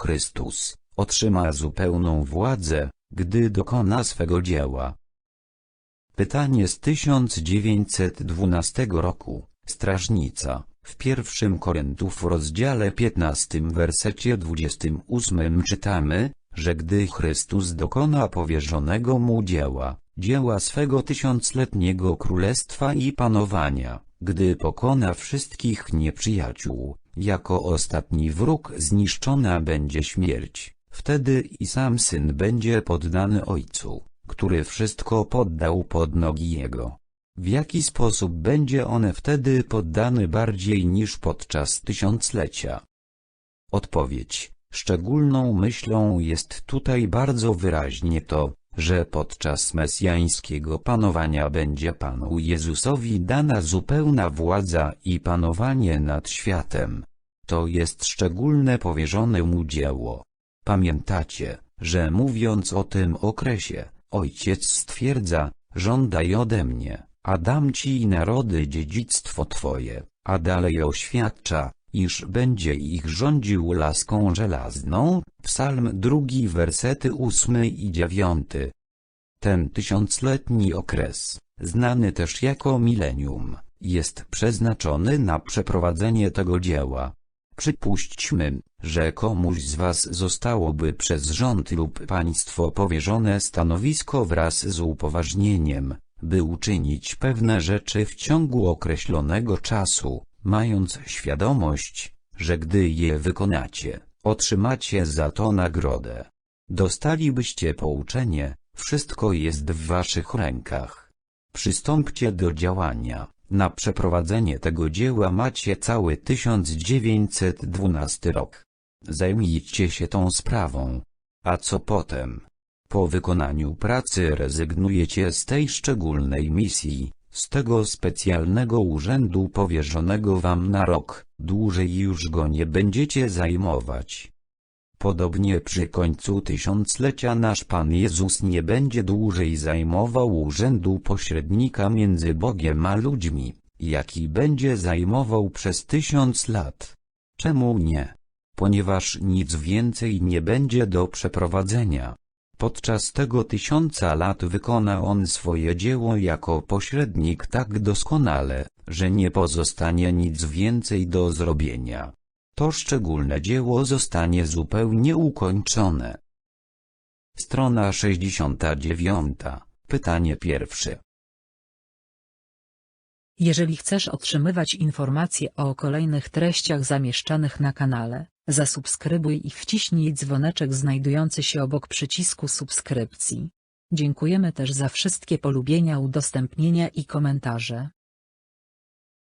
Chrystus, otrzyma zupełną władzę, gdy dokona swego dzieła. Pytanie z 1912 roku, Strażnica, w pierwszym Koryntów rozdziale 15 wersecie 28 czytamy, że gdy Chrystus dokona powierzonego mu dzieła, dzieła swego tysiącletniego królestwa i panowania, gdy pokona wszystkich nieprzyjaciół, jako ostatni wróg zniszczona będzie śmierć, wtedy i sam Syn będzie poddany Ojcu, który wszystko poddał pod nogi Jego. W jaki sposób będzie on wtedy poddany bardziej niż podczas tysiąclecia? Odpowiedź. Szczególną myślą jest tutaj bardzo wyraźnie to, że podczas mesjańskiego panowania będzie Panu Jezusowi dana zupełna władza i panowanie nad światem. To jest szczególne powierzone mu dzieło. Pamiętacie, że mówiąc o tym okresie, Ojciec stwierdza, żądaj ode mnie, a dam ci narody dziedzictwo Twoje, a dalej oświadcza, iż będzie ich rządził laską żelazną, psalm drugi wersety ósmy i dziewiąty. Ten tysiącletni okres, znany też jako milenium, jest przeznaczony na przeprowadzenie tego dzieła. Przypuśćmy, że komuś z was zostałoby przez rząd lub państwo powierzone stanowisko wraz z upoważnieniem, by uczynić pewne rzeczy w ciągu określonego czasu, mając świadomość, że gdy je wykonacie, otrzymacie za to nagrodę. Dostalibyście pouczenie, wszystko jest w waszych rękach. Przystąpcie do działania. Na przeprowadzenie tego dzieła macie cały 1912 rok. Zajmijcie się tą sprawą. A co potem? Po wykonaniu pracy rezygnujecie z tej szczególnej misji, z tego specjalnego urzędu powierzonego wam na rok, dłużej już go nie będziecie zajmować. Podobnie przy końcu tysiąclecia nasz Pan Jezus nie będzie dłużej zajmował urzędu pośrednika między Bogiem a ludźmi, jaki będzie zajmował przez tysiąc lat. Czemu nie? Ponieważ nic więcej nie będzie do przeprowadzenia. Podczas tego tysiąca lat wykona on swoje dzieło jako pośrednik tak doskonale, że nie pozostanie nic więcej do zrobienia. To szczególne dzieło zostanie zupełnie ukończone. Strona 69. Pytanie pierwsze. Jeżeli chcesz otrzymywać informacje o kolejnych treściach zamieszczanych na kanale, zasubskrybuj i wciśnij dzwoneczek znajdujący się obok przycisku subskrypcji. Dziękujemy też za wszystkie polubienia, udostępnienia i komentarze.